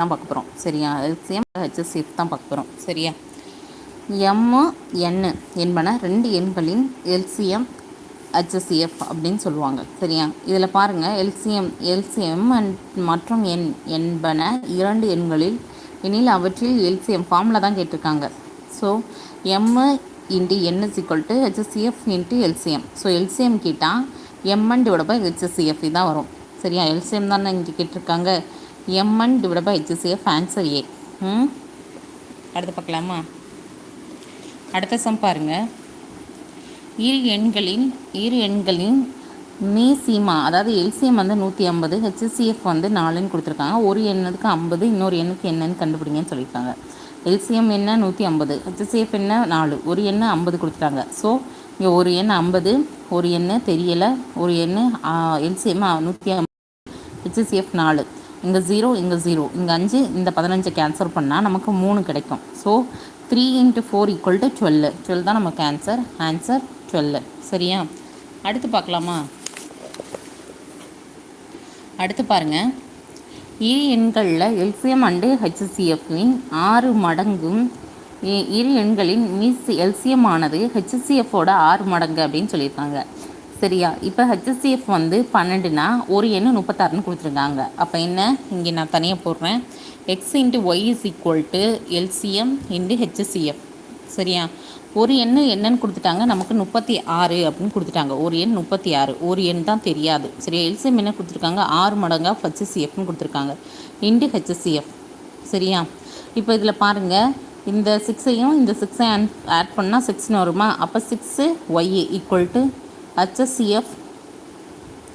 தான் பார்க்க போகிறோம் சரியா? எல்சிஎம் ஹெச்எஸ்சிஎஃப் தான் பார்க்க போகிறோம் சரியா? எம்மு என்னு என்பன ரெண்டு எண்களின் எல்சிஎம் ஹெச்எஸ்சிஎஃப் அப்படின்னு சொல்லுவாங்க. சரியா? இதில் பாருங்கள் எல்சிஎம் எல்சிஎம் மற்றும் எண் என்பன இரண்டு எண்களில் எனில் அவற்றில் எல்சிஎம் ஃபார்மில் தான் கேட்டிருக்காங்க. So M into N is equal to HCF into LCM so LCM கேட்டால் எம்என் டிவைட் பை ஹெச்எஸ்சிஎஃப் தான் வரும். சரியா? எல்சிஎம் தானே இங்கே கேட்டிருக்காங்க. MN divide by HCF answer ஏ ம் அடுத்து பார்க்கலாமா? அடுத்த சம் பாருங்கள் இரு எண்களின் இரு எண்களின் மீ சீமா அதாவது எல்சிஎம் வந்து நூற்றி ஐம்பது ஹெச்சிசிஎஃப் வந்து நாலுன்னு கொடுத்துருக்காங்க. ஒரு எண்ணுக்கு ஐம்பது இன்னொரு எண்ணுக்கு என்னன்னு கண்டுபிடிங்கன்னு சொல்லியிருக்காங்க. எல்சிஎம் என்ன? நூற்றி ஐம்பது. ஹெச்சிசிஎஃப் என்ன? நாலு. ஒரு எண்ணு ஐம்பது கொடுத்துட்டாங்க. ஸோ இங்கே ஒரு எண் ஐம்பது ஒரு எண்ணு தெரியலை ஒரு எண்ணு எல்சிஎம் நூற்றி ஐம்பது ஹெச்சிசிஎஃப் நாலு. இங்கே ஜீரோ இங்கே ஜீரோ இங்கே அஞ்சு இந்த பதினஞ்சு கேன்சல் பண்ணால் நமக்கு மூணு கிடைக்கும். So three into four equal to twelve twelve தான் நமக்கு ஆன்சர் ஆன்சர் டுவெல் சரியா? அடுத்து பார்க்கலாமா? அடுத்து பாருங்கள் இரு எண்களில் எல்சிஎம் அண்டு ஹெச்சிசிஎஃப்பின் ஆறு மடங்கும் இரு எண்களின் மிஸ் எல்சிஎம் ஆனது ஹெச்சிசிஎஃபோட ஆறு மடங்கு அப்படின்னு சொல்லியிருக்காங்க. சரியா. இப்போ ஹெச்எஸ்சிஎஃப் வந்து பன்னெண்டுனா ஒரு எண்ணு முப்பத்தாறுன்னு கொடுத்துருக்காங்க. அப்போ என்ன? இங்கே நான் தனியாக போடுறேன். X into Y is equal to LCM into HCF சரியா? ஒரு எண்ணு என்னன்னு கொடுத்துட்டாங்க. நமக்கு முப்பத்தி ஆறு அப்படின்னு கொடுத்துட்டாங்க. ஒரு எண் முப்பத்தி ஆறு. ஒரு எண் தான் தெரியாது. சரியா? எல்சிஎம் என்ன கொடுத்துருக்காங்க? ஆறு மடங்காக ஹெச்எஸ்சிஎஃப்னு கொடுத்துருக்காங்க. இன்டு ஹெச்எஸ்சிஎஃப் சரியா? இப்போ இதில் பாருங்கள் இந்த சிக்ஸையும் இந்த சிக்ஸையும் ஆட் பண்ணால் சிக்ஸ்னு வருமா? அப்போ six Y equal to HCF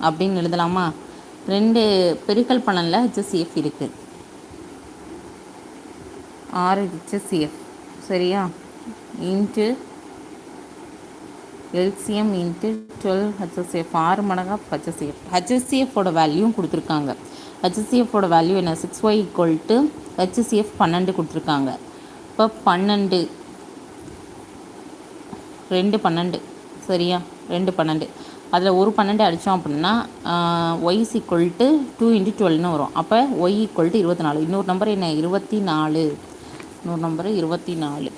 அப்படின்னு எழுதலாமா? ரெண்டு பெருக்கல் பலனில் ஹெச்எஸ்சிஎஃப் இருக்குது ஆறு ஹெச்எஸ்சிஎஃப் சரியா? Into LCM into twelve HCF ஆறு மடங்காக ஹெச்எஸ்சிஎஃப் ஹெச்எஸ்சிஎஃபோட வேல்யூவும் கொடுத்துருக்காங்க. ஹெச்எஸ்சிஎஃபோட வேல்யூ என்ன? Six Y equal to HCF பன்னெண்டு கொடுத்துருக்காங்க. இப்போ பன்னெண்டு. ரெண்டு பன்னெண்டு. சரியா? ரெண்டு பன்னெண்டு. அதில் ஒரு பன்னெண்டு அடித்தோம் அப்படின்னா Y equal to two into டுவெல்னு வரும். அப்போ ஒய் ஈக்குவல் டு இருபத்தி நாலு. இன்னொரு நம்பர் என்ன? இருபத்தி நாலு. இன்னொரு நம்பர் இருபத்தி நாலு.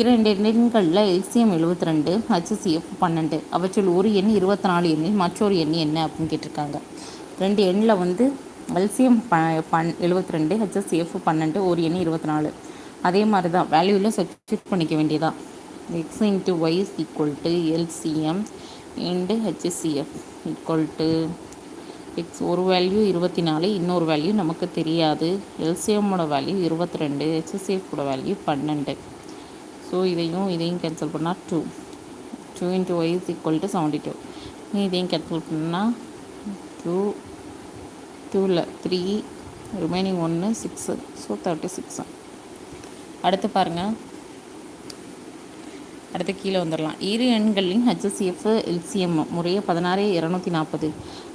இரண்டு எண்களில் எல்சிஎம் எழுபத்தி ரெண்டு ஹெச்சிசிஎஃப் பன்னெண்டு. அவற்றில் ஒரு எண் இருபத்தி நாலு எண்ணில் மற்றொரு எண் என்ன அப்படின்னு கேட்டிருக்காங்க. ரெண்டு எண்ணில் வந்து எல்சிஎம் ப பன் எழுபத்தி ரெண்டு ஹெச்எஸ்சிஎஃப் பன்னெண்டு ஒரு எண் இருபத்தி நாலு. அதே மாதிரி தான் வேல்யூவில் சப்ஸ்டியூட் பண்ணிக்க வேண்டியதான் X into y is equal to LCM into HCF equal to X ஒரு வேல்யூ இருபத்தி நாலு இன்னொரு வேல்யூ நமக்கு தெரியாது. எல்சிஎம்மோட வேல்யூ இருபத்தி ரெண்டு ஹெச்சிசிஎஃபோட வேல்யூ பன்னெண்டு. ஸோ இதையும் இதையும் கேன்சல் பண்ணால் two two into Y is equal to seventy two இதையும் கேன்சல் பண்ணால் டூ டூவில் த்ரீ ரிமைனிங் ஒன்று சிக்ஸு ஸோ தேர்ட்டி சிக்ஸு அடுத்து பாருங்கள் அடுத்து கீழே வந்துடலாம். இரு எண்களின் ஹெச்எஸ்எஃப் எல்சிஎம் முறையே பதினாறு இரநூத்தி நாற்பது.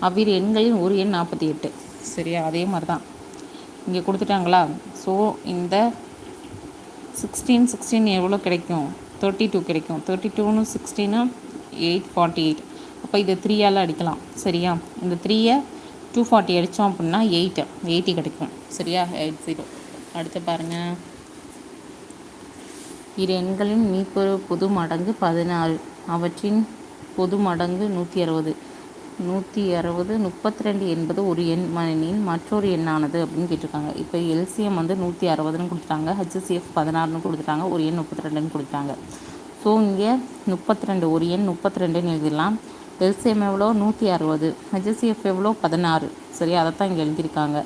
அவ்விரு எண்களின் ஒரு எண் நாற்பத்தி எட்டு. சரியா? அதே மாதிரி தான் இங்கே கொடுத்துட்டாங்களா? ஸோ இந்த சிக்ஸ்டீன் சிக்ஸ்டீன் எவ்வளோ கிடைக்கும்? தேர்ட்டி டூ கிடைக்கும். தேர்ட்டி டூன்னு சிக்ஸ்டீனு எயிட் ஃபார்ட்டி எயிட் அப்போ இதை த்ரீயால் அடிக்கலாம். சரியா? இந்த த்ரீயை டூ ஃபார்ட்டி அடித்தோம் அப்படின்னா எயிட்டு எயிட்டி கிடைக்கும். சரியா? எயிட் ஜீரோ அடுத்து பாருங்கள் இரு எண்களின் மீப்பொரு பொது மடங்கு பதினாறு. அவற்றின் பொது மடங்கு நூற்றி அறுபது நூற்றி அறுபது முப்பத்தி ரெண்டு என்பது ஒரு எண். மணியின் மற்றொரு எண்ணானது அப்படின்னு கேட்டிருக்காங்க. இப்போ எல்சிஎம் வந்து நூற்றி அறுபதுன்னு கொடுத்துட்டாங்க ஹெச்சிஎஃப் பதினாறுன்னு கொடுத்துட்டாங்க. ஒரு எண் முப்பத்தி ரெண்டுன்னு கொடுத்துட்டாங்க. ஸோ இங்கே முப்பத்தி ரெண்டு ஒரு எண் முப்பத்தி ரெண்டுன்னு எழுதிடலாம். எல்சிஎம் எவ்வளோ? நூற்றி அறுபது ஹெச்சிஎஃப் எவ்வளோ? பதினாறு. சரி அதை தான் இங்கே எழுதியிருக்காங்க.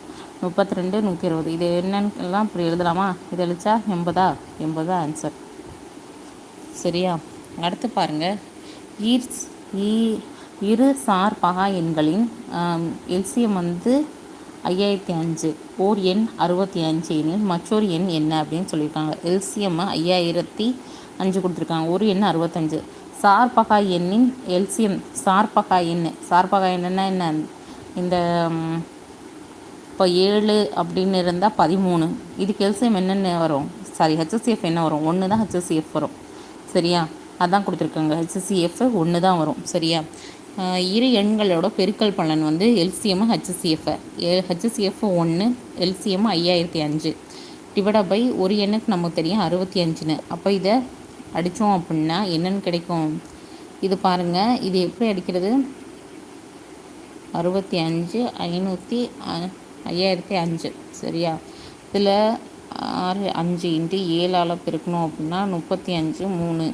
முப்பத்தி ரெண்டு நூற்றி இருபது இது என்னென்னலாம் இப்படி எழுதலாமா? இது எழுச்சா எண்பதா? எண்பதா ஆன்சர் சரியா? அடுத்து பாருங்கள் ஈர்ஸ் ஈ இரு சார் பகா எண்களின் எல்சியம் வந்து ஐயாயிரத்தி அஞ்சு ஓர் எண் அறுபத்தி அஞ்சு எண்ணில் மற்றொரு எண் என்ன அப்படின்னு சொல்லியிருக்காங்க. எல்சியம் ஐயாயிரத்தி அஞ்சு கொடுத்துருக்காங்க. ஒரு எண் அறுபத்தஞ்சு சார்பகா எண்ணின் எல்சியம் சார்பகா எண் சார்பகா எண்ணுன்னா என்ன? இந்த இப்போ ஏழு அப்படின்னு இருந்தால் பதிமூணு. இதுக்கு எல்சிஎம் என்னென்ன வரும்? சாரி ஹெச்எஸ்சிஎஃப் என்ன வரும்? ஒன்று தான் ஹெச்எஸ்சிஎஃப் வரும். சரியா? அதான் கொடுத்துருக்காங்க. ஹெச்எஸ்சிஎஃப் ஒன்று தான் வரும். சரியா? இரு எண்களோட பெருக்கல் பலன் வந்து எல்சிஎம் ஹெச்சிஎஃப் ஹெச்சிஎஃப் ஒன்று எல்சிஎம் ஐயாயிரத்தி அஞ்சு. டிவைட பை ஒரு எண்ணுக்கு நமக்கு தெரியும் அறுபத்தி அஞ்சுன்னு. அப்போ இதை அடித்தோம் அப்படின்னா என்னென்னு கிடைக்கும்? இது பாருங்கள் இது எப்படி அடிக்கிறது? அறுபத்தி அஞ்சு ஐநூற்றி ஐயாயிரத்தி அஞ்சு. சரியா? இதில் ஆறு அஞ்சு இன்ட்டு ஏழால் பெருக்கணும் அப்படின்னா முப்பத்தி அஞ்சு மூணு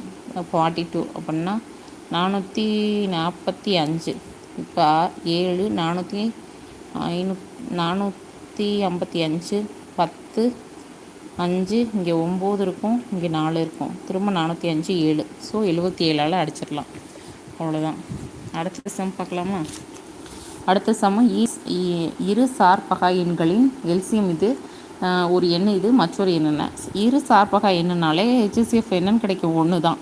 ஃபார்ட்டி டூ அப்படின்னா நானூற்றி நாற்பத்தி அஞ்சு. இப்போ ஏழு நானூற்றி ஐநூ நானூற்றி ஐம்பத்தி அஞ்சு பத்து அஞ்சு இங்கே ஒம்பது இருக்கும் இங்கே நாலு இருக்கும். திரும்ப நானூற்றி அஞ்சு ஏழு. ஸோ எழுபத்தி ஏழால் அடிச்சிடலாம். அவ்வளோதான் அடுத்த சம் பார்க்கலாமா? அடுத்த சமம். இரு சார்பகா எண்களின் எல்சியம் இது ஒரு எண் இது மற்றொரு என்னென்ன இரு சார்பகா எண்ணுனாலே ஹெச்எஸ்எஃப் என்னன்னு கிடைக்கும் ஒன்று தான்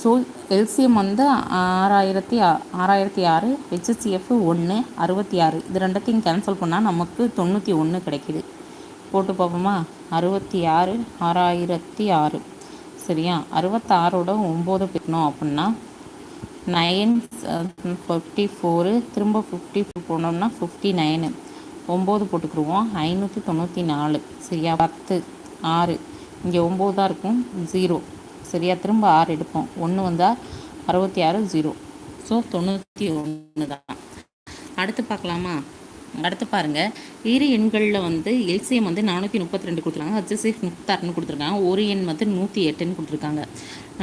ஸோ எல்சிஎம் வந்து ஆறாயிரத்தி ஆறாயிரத்தி ஆறு ஹெச்எஸ்சிஎஃப் ஒன்று அறுபத்தி ஆறு. இது ரெண்டத்தையும் கேன்சல் பண்ணால் நமக்கு தொண்ணூற்றி ஒன்று கிடைக்கிது. போட்டு பார்ப்போமா? அறுபத்தி ஆறு ஆறாயிரத்தி ஆறு. சரியா? அறுபத்தாறோட ஒம்பது பெறணும் அப்படின்னா நைன் ஃபிஃப்டி ஃபோரு திரும்ப ஃபிஃப்டி போனோம்னா ஃபிஃப்டி நைனு ஒம்பது போட்டுக்கிடுவோம் ஐநூற்றி தொண்ணூற்றி நாலு. சரியா? பத்து. ஆறு. இங்கே ஒம்பது தான் இருக்கும். ஜீரோ. சரியா? திரும்ப ஆறு எடுப்போம். ஒன்று வந்தால் அறுபத்தி ஆறு ஜீரோ. ஸோ தொண்ணூற்றி ஒன்று தான். அடுத்து பார்க்கலாமா? அடுத்து பாருங்கள் இரு எண்களில் வந்து எல்சிஎம் வந்து நானூற்றி முப்பத்தி ரெண்டு கொடுத்துருக்காங்க. ஹெச்எஸ்எஃப் முப்பத்தாறுன்னு கொடுத்துருக்காங்க. ஒரு எண் வந்து நூற்றி எட்டுன்னு கொடுத்துருக்காங்க.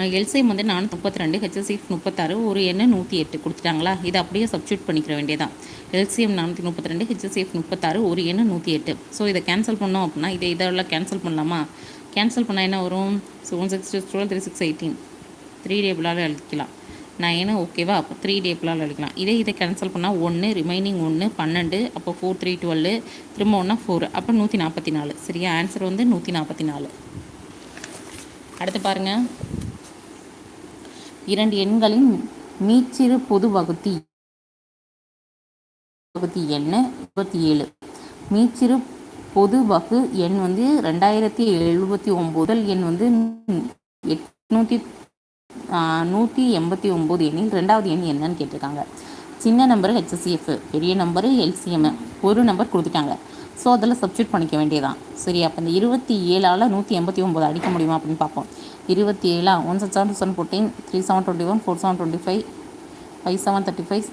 எல்சிஎம் வந்து நானூற்றி முப்பத்தி ரெண்டு ஹெச்எஸ்எஃப் முப்பத்தாறு ஒரு எண்ணு நூற்றி எட்டு கொடுத்துட்டாங்களா? இதை அப்படியே சப்ஸ்டியூட் பண்ணிக்கிற வேண்டியதான் எல்சிஎம் நானூற்றி முப்பத்தி ரெண்டு ஹெச்எஸ்எஃப் முப்பத்தாறு ஒரு எண்ணு நூற்றி எட்டு. ஸோ இதை கேன்சல் பண்ணோம் அப்படின்னா இதை இதெல்லாம் கேன்சல் பண்ணலாமா? கேன்சல் பண்ணால் என்ன வரும்? Seven six twelve three six eighteen three டேபிளால் அழிக்கலாம். நான் நைனு ஓகேவா அப்போ த்ரீ டேபிளால் அழிக்கலாம். இதே இதை கேன்சல் பண்ணால் ஒன்று ரிமைனிங் ஒன்று பன்னெண்டு அப்போ ஃபோர் த்ரீ டுவெல் திரும்ப ஒன்றா ஃபோர் அப்போ நூற்றி நாற்பத்தி நாலு. சரியா? ஆன்சர் வந்து நூற்றி நாற்பத்தி நாலு. அடுத்து பாருங்கள் இரண்டு எண்களின் மீச்சிறு பொது வகுத்தி. வகுத்தி எண் இருபத்தி ஏழு. மீச்சிறு பொது வகு எண் வந்து ரெண்டாயிரத்தி எழுபத்தி ஒம்போதல் எண் வந்து எட்நூற்றி நூற்றி எண்பத்தி ஒம்பது எண்ணில் ரெண்டாவது எண் என்னன்னு கேட்டிருக்காங்க. சின்ன நம்பரு ஹெச்எஸ்சிஎஃப் பெரிய நம்பரு எல்சிஎம் ஒரு நம்பர் கொடுத்துட்டாங்க. ஸோ அதில் சப்ஸ்டியூட் பண்ணிக்க வேண்டியதான் சரி அப்போ இந்த இருபத்தி ஏழால் நூற்றி எண்பத்தி ஒம்பது அடிக்க முடியுமா அப்படின்னு பார்ப்போம். இருபத்தி ஏழா? One seven seven seven fourteen three seven twenty one four seven twenty five five seven thirty five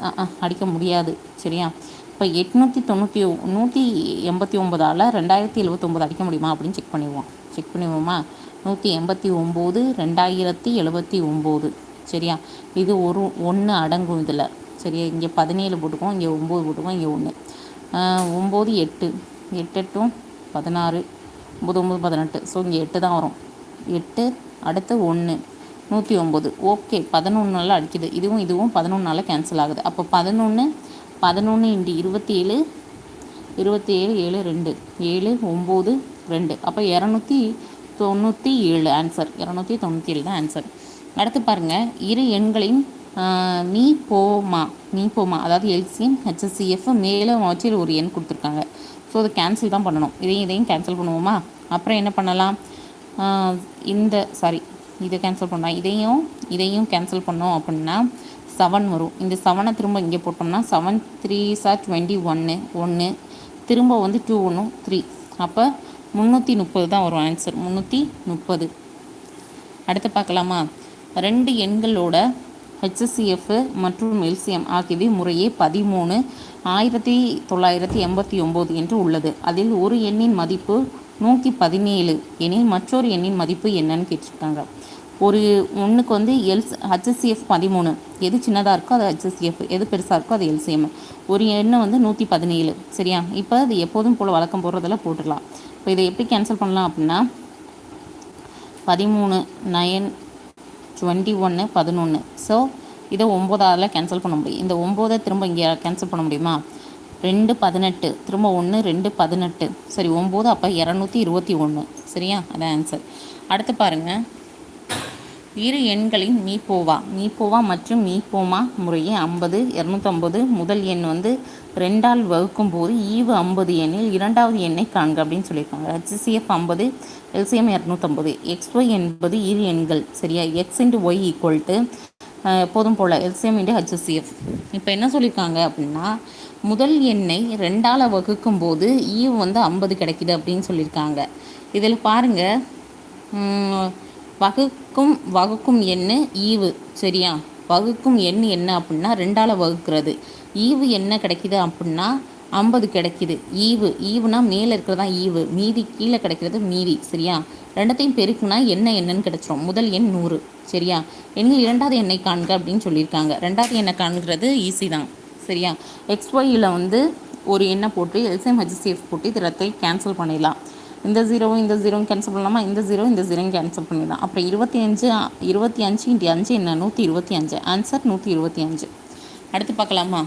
அடிக்க முடியாது. சரியா? இப்போ எட்நூற்றி தொண்ணூற்றி நூற்றி எண்பத்தி ஒம்பதால் ரெண்டாயிரத்தி எழுபத்தொம்போது அடிக்க முடியுமா அப்படின்னு செக் பண்ணிடுவோம். செக் பண்ணிடுவோமா? நூற்றி எண்பத்தி ஒம்பது ரெண்டாயிரத்தி எழுபத்தி ஒம்பது சரியா? இது ஒரு ஒன்று அடங்கும் இதில். சரியா? இங்கே பதினேழு போட்டுக்குவோம் இங்கே ஒம்பது போட்டுக்குவோம் இங்கே ஒன்று ஒம்பது எட்டு. எட்டு எட்டும் பதினாறு. ஒம்பது ஒம்பது பதினெட்டு. ஸோ இங்கே எட்டு தான் வரும். எட்டு அடுத்து ஒன்று நூற்றி ஒம்பது ஓகே பதினொன்றால் அடிக்குது. இதுவும் இதுவும் பதினொன்றால் கேன்சல் ஆகுது. அப்போ பதினொன்று பதினொன்று இன்ட்டு இருபத்தி ஏழு இருபத்தி ஏழு ஏழு ரெண்டு. ஏழு ஒம்பது ரெண்டு. அப்போ இரநூத்தி தொண்ணூற்றி ஏழு ஆன்சர் இரநூத்தி தொண்ணூற்றி ஏழு தான் ஆன்சர் அடுத்து பாருங்கள் இரு எண்களின் நீ போமா நீ போமா அதாவது எல்சிஎம் ஹெச்எஸ்சிஎஃப் மேலே வச்சு ஒரு எண் கொடுத்துருக்காங்க. ஸோ அதை கேன்சல் தான் பண்ணணும். இதையும் இதையும் கேன்சல் பண்ணுவோமா? அப்புறம் என்ன பண்ணலாம்? இந்த சாரி இதை கேன்சல் பண்ணலாம் இதையும் இதையும் கேன்சல் பண்ணோம் அப்படின்னா செவன் வரும். இந்த செவனை திரும்ப இங்கே போட்டோம்னா செவன் த்ரீ சார் டுவெண்ட்டி ஒன்று ஒன்று திரும்ப வந்து டூ ஒன்று த்ரீ அப்போ முந்நூற்றி முப்பது தான் வரும் ஆன்சர் முந்நூற்றி முப்பது. அடுத்து பார்க்கலாமா? ரெண்டு எண்களோட ஹெச்எஸ்சிஎஃப் மற்றும் எல்சிஎம் ஆகியவை முறையே பதிமூணு ஆயிரத்தி தொள்ளாயிரத்தி எண்பத்தி ஒம்பது என்று உள்ளது. அதில் ஒரு எண்ணின் மதிப்பு நூற்றி பதினேழு. எனில் மற்றொரு எண்ணின் மதிப்பு என்னன்னு கேட்டிருக்காங்க. ஒரு ஒன்றுக்கு வந்து எல்ஸ் ஹச்எஸ்சிஎஃப் பதிமூணு. எது சின்னதாக இருக்கோ அது ஹச்எஸ்சிஎஃப் எது பெருசாக இருக்கோ அது எல்சிஎம் ஒரு எண்ணை வந்து நூற்றி பதினேழு. சரியா? இப்போ அது எப்போதும் போல் வழக்கம் போடுறதெல்லாம் போட்டுடலாம். இப்போ இதை எப்படி கேன்சல் பண்ணலாம் அப்படின்னா பதிமூணு நயன் டுவெண்ட்டி ஒன்று பதினொன்று ஸோ இதை ஒம்போதாவில் கேன்சல் பண்ண முடியும். இந்த ஒம்போதை திரும்ப இங்கே கேன்சல் பண்ண முடியுமா? ரெண்டு பதினெட்டு. திரும்ப ஒன்று ரெண்டு பதினெட்டு. சரி ஒம்பது அப்போ இரநூத்தி இருபத்தி ஒன்று. சரியா? அதான் ஆன்சர் அடுத்து பாருங்கள் இரு எண்களின் மீப்போவா? மீப்போவா மற்றும் மீப்போமா முறையே ஐம்பது இரநூத்தம்பது. முதல் எண் வந்து ரெண்டால் வகுக்கும் போது ஈவு ஐம்பது எண்ணில் இரண்டாவது எண்ணை காண்க அப்படின்னு சொல்லியிருக்காங்க. ஹெச்சிசிஎஃப் ஐம்பது எல்சிஎம் இரநூத்தம்பது. எக்ஸ் ஒய் என்பது இரு எண்கள். சரியா? X into Y equal to எப்போதும் போல். எல்சிஎம் இன்ட்டு ஹெச்சிசிஎஃப் இப்போ என்ன சொல்லியிருக்காங்க அப்படின்னா முதல் எண்ணை ரெண்டால் வகுக்கும் போது ஈவு e வந்து ஐம்பது கிடைக்கிது அப்படின்னு சொல்லியிருக்காங்க. இதில் பாருங்கள் வகுக்கும் வகுக்கும் எண்ணு ஈவு சரியா? வகுக்கும் எண் என்ன அப்படின்னா ரெண்டால் வகுக்கிறது. ஈவு என்ன கிடைக்கிது அப்படின்னா ஐம்பது கிடைக்கிது. ஈவு ஈவுனா மேலே இருக்கிறதா ஈவு மீதி கீழே கிடைக்கிறது மீதி சரியா? ரெண்டத்தையும் பெருக்குனா என்ன என்னன்னு கிடச்சிரும். முதல் எண் நூறு சரியா? எண்ணில் இரண்டாவது எண்ணை காண்க அப்படின்னு சொல்லியிருக்காங்க. ரெண்டாவது எண்ணை காண்கிறது ஈஸி தான். சரியா? எக்ஸ்ஒயில் வந்து ஒரு எண்ணை போட்டு எல்சிஎம் ஹெச்சிஎஃப் போட்டு இது ரெத்தையும் கேன்சல் பண்ணிடலாம். இந்த ஜீரோவும் இந்த ஜீரோவும் கேன்சல் பண்ணலாமா? இந்த ஜீரோ இந்த ஜீரோவும் கேன்சல் பண்ணிடலாம். அப்புறம் இருபத்தி அஞ்சு இருபத்தி அஞ்சு இன்ட்டு அஞ்சு என்ன? நூற்றி இருபத்தி அஞ்சு. ஆன்சர் நூற்றி இருபத்தி அஞ்சு. அடுத்து பார்க்கலாமா?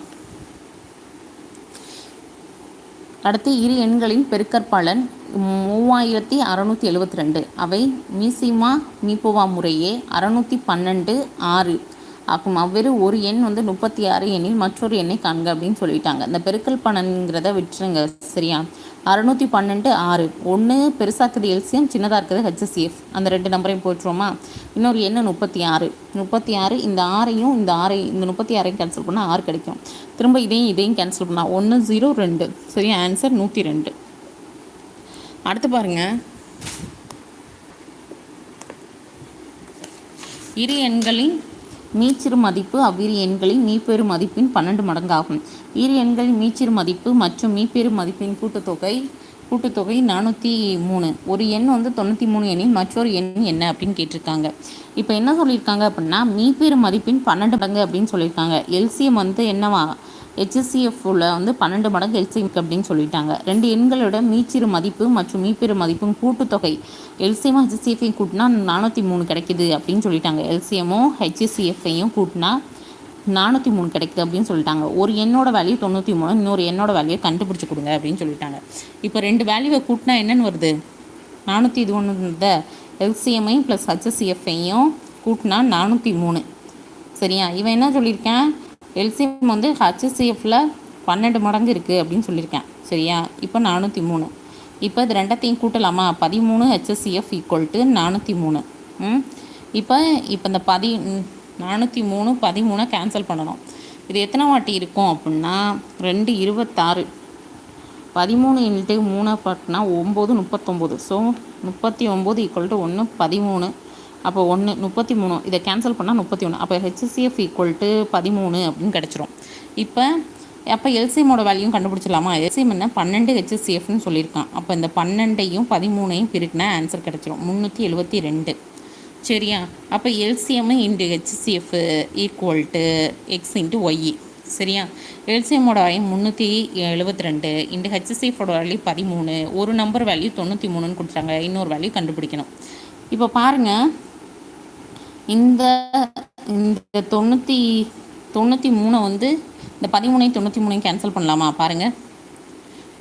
அடுத்து இரு எண்களின் பெருக்கற்பாளன் மூவாயிரத்தி அறநூற்றி எழுபத்தி ரெண்டு. அவை மீசிமா மீபோவா முறையே அறநூற்றி பன்னெண்டு ஆறு. ஆகும். அவ்வேறு ஒரு எண் வந்து முப்பத்தி ஆறு எண்ணில் மற்றொரு எண்ணை காண்க அப்படின்னு சொல்லிட்டாங்க இந்த பெருக்கல் பணங்கிறத விட்டுருங்க சரியா? அறநூற்றி பன்னெண்டு ஆறு. ஒன்று பெருசாக இருக்குது எல்சிஎம் சின்னதாக இருக்குது ஹெச்எஸ்சிஎஃப் அந்த ரெண்டு நம்பரையும் போட்டுருவோமா இன்னொரு எண்ணு முப்பத்தி ஆறு முப்பத்தி ஆறு இந்த ஆறையும் இந்த ஆறை இந்த முப்பத்தி ஆறையும் கேன்சல் பண்ணால் ஆறு கிடைக்கும். திரும்ப இதையும் இதையும் கேன்சல் பண்ணால் ஒன்று ஜீரோ ரெண்டு. சரியா? ஆன்சர் நூற்றி ரெண்டு. அடுத்து பாருங்கள் இரு எண்களின் மீச்சிறு மதிப்பு அவ்விரு எண்களின் மீப்பெரு மதிப்பின் பன்னெண்டு மடங்காகும். இரு எண்களின் மீச்சிறு மதிப்பு மற்றும் மீப்பெரு மதிப்பின் கூட்டுத்தொகை கூட்டுத்தொகை நானூற்றி மூணு. ஒரு எண் வந்து தொண்ணூற்றி மூணு எண்ணில் மற்றொரு எண் என்ன அப்படின்னு கேட்டிருக்காங்க. இப்போ என்ன சொல்லியிருக்காங்க அப்படின்னா மீப்பெரு மதிப்பின் பன்னெண்டு மடங்கு அப்படின்னு சொல்லியிருக்காங்க. எல்சிஎம் வந்து என்னவா? ஹெச்சிஎஃப்ல வந்து பன்னெண்டு மடங்கு எல்சிஎம் அப்படின்னு சொல்லிட்டாங்க. ரெண்டு எண்களோட மீச்சிறு மதிப்பு மற்றும் மீப்பெரு மதிப்பும் கூட்டுத்தொகை எல்சிஎம் ஹெச்சிஎஃப்ஐயும் கூட்டினா நானூற்றி மூணு கிடைக்குது அப்படின்னு சொல்லிட்டாங்க. எல்சிஎம்மும் ஹெச்சிசிஎஃப்ஐயும் கூட்டினா நானூற்றி மூணு கிடைக்குது அப்படின்னு சொல்லிட்டாங்க. ஒரு எண்ணோட வேல்யூ தொண்ணூற்றி மூணு இன்னொரு எண்ணோட வேல்யூ கண்டுபிடிச்சி கொடுங்க அப்படின்னு சொல்லிட்டாங்க. இப்போ ரெண்டு வேல்யூவை கூட்டினா என்னென்னு வருது? நானூற்றி இது ஒன்று இருந்த எல்சிஎம்ஐயும் ப்ளஸ் ஹெச்சிஎஃப்ஐயும் கூட்டினா நானூற்றி மூணு. சரியா? இவன் என்ன சொல்லியிருக்கேன்? எல்சிஎம் வந்து ஹெச்எஸ்சிஎஃப்பில் பன்னெண்டு மடங்கு இருக்குது அப்படின்னு சொல்லியிருக்கேன். சரியா? இப்போ நானூற்றி மூணு. இப்போ இது ரெண்டத்தையும் கூட்டலாமா? பதிமூணு ஹெச்எஸ்சிஎஃப் ஈக்குவல் டு நானூற்றி மூணு. ம்? இப்போ இப்போ இந்த பதி நானூற்றி மூணு பதிமூணை கேன்சல் பண்ணணும். இது எத்தனை வாட்டி இருக்கும் அப்படின்னா ரெண்டு இருபத்தாறு. பதிமூணு இன்ட்டு மூணை பார்த்தினா ஒம்பது முப்பத்தொம்போது. ஸோ முப்பத்தி ஒம்பது ஈக்குவல் டு ஒன்று பதிமூணு. அப்போ ஒன்று முப்பத்தி மூணு. இதை கேன்சல் பண்ணால் முப்பத்தி ஒன்று அப்போ ஹெச்சிசிஎஃப் ஈக்குவல் டு பதிமூணு அப்படின்னு கிடச்சிரும். இப்போ அப்போ எல்சிஎம்மோட வேல்யூ கண்டுபிடிச்சிடலாமா? எல்சிஎம் என்ன? பன்னெண்டு ஹெச்எஸ்சிஎஃப்னு சொல்லியிருக்கான். அப்போ இந்த பன்னெண்டையும் பதிமூணையும் பிரிக்கினா ஆன்சர் கிடச்சிரும். முந்நூற்றி எழுபத்தி ரெண்டு. சரியா? அப்போ LCM into HCF equal to X into Y சரியா? எல்சிஎம்மோட வேல்யூ முந்நூற்றி எழுபத்தி ரெண்டு. இன்ட்டு ஹெச்சிசிஎஃபோட வேல்யூ பதிமூணு. ஒரு நம்பர் வேல்யூ தொண்ணூற்றி மூணுன்னு கொடுத்தாங்க இன்னொரு வேல்யூ கண்டுபிடிக்கணும். இப்போ பாருங்கள் இந்த இந்த தொண்ணூற்றி தொண்ணூற்றி மூணை வந்து இந்த பதிமூணையும் தொண்ணூற்றி மூணையும் கேன்சல் பண்ணலாமா? பாருங்கள்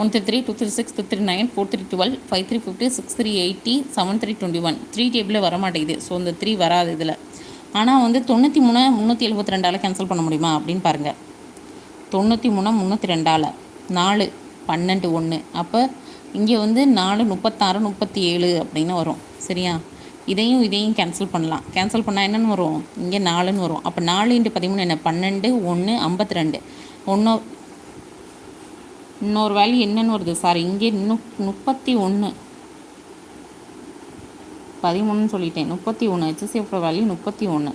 one three three two three six two three nine four three twelve five three fifty six three eighty seven three twenty one three டேபிளில் வரமாட்டேங்குது. ஸோ இந்த த்ரீ வராது இதில். ஆனால் வந்து தொண்ணூற்றி மூணு முந்நூற்றி எழுபத்தி ரெண்டால் கேன்சல் பண்ண முடியுமா? அப்படின்னு பாருங்கள் தொண்ணூற்றி மூணு முந்நூற்றி ரெண்டால். நாலு பன்னெண்டு ஒன்று அப்போ இங்கே வந்து நாலு முப்பத்தாறு முப்பத்தி ஏழு அப்படின்னு வரும். சரியா? இதையும் இதையும் கேன்சல் பண்ணலாம். கேன்சல் பண்ணால் என்னென்னு வரும்? இங்கே நாலுன்னு வரும். அப்போ நாலு இன்ட்டு பதிமூணு என்ன? பன்னெண்டு ஒன்று ஐம்பத்தி ரெண்டு ஒன்று இன்னொரு வேல்யூ என்னென்னு வருது? சார் இங்கே நு முப்பத்தி ஒன்று பதிமூணுன்னு சொல்லிட்டேன். முப்பத்தி ஒன்று ஹெச்எஸ்எஃப் வேல்யூ முப்பத்தி ஒன்று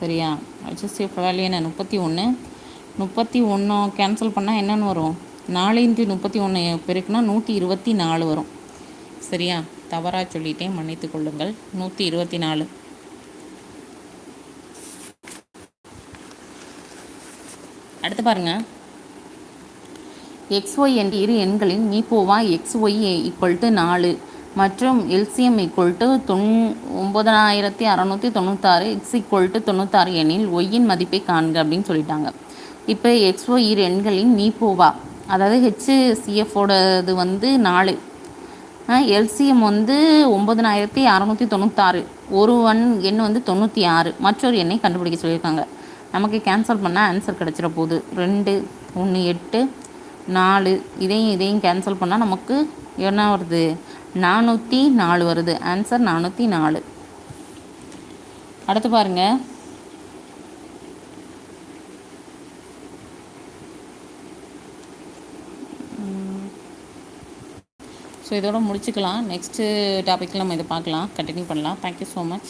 சரியா? ஹெச்எஸ்எஃப் வேல்யூ என்ன? முப்பத்தி ஒன்று முப்பத்தி ஒன்று கேன்சல் பண்ணால் என்னென்னு வரும்? நாலு இன்ட்டு முப்பத்தி ஒன்று பெருக்குனா நூற்றி இருபத்தி நாலு வரும். சரியா? தவறாக சொல்லிட்டேன் மன்னித்து கொள்ளுங்கள். நூற்றி இருபத்தி நாலு. அடுத்து பாருங்க. எக்ஸ்ஒய் என்ற இரு எண்களின் மீப்போவா எக்ஸ்ஒய் ஈக்குவல் டு நாலு. மற்றும் எல்சிஎம் ஈக்குவல் டு தொன் ஒம்பதாயிரத்தி அறநூற்றி தொண்ணூத்தாறு. எக்ஸ் ஈக்குவல் டு தொண்ணூத்தாறு எண்ணில் ஒய்யின் மதிப்பை காண்க அப்படின்னு சொல்லிட்டாங்க. இப்போ எக்ஸ்ஒய் இரு எண்களின் மீப்போவா அதாவது ஹெச்சிசிஎஃபோடது வந்து நாலு. எல்சிஎம் வந்து ஒம்பதனாயிரத்தி அறநூற்றி தொண்ணூத்தாறு. ஒரு ஒன் எண் வந்து தொண்ணூற்றி ஆறு. மற்றொரு எண்ணை கண்டுபிடிக்க சொல்லியிருக்காங்க. நமக்கு கேன்சல் பண்ணால் ஆன்சர் கிடச்சிட போகுது ரெண்டு ஒன்று எட்டு நாலு. இதையும் இதையும் கேன்சல் பண்ணால் நமக்கு என்ன வருது? நானூற்றி நாலு வருது. ஆன்சர் நானூற்றி நாலு. அடுத்து பாருங்கள் ஸோ இதோட முடிச்சுக்கலாம். நெக்ஸ்ட்டு டாப்பிக்கில் நம்ம இதை பார்க்கலாம். கண்டினியூ பண்ணலாம். Thank you so much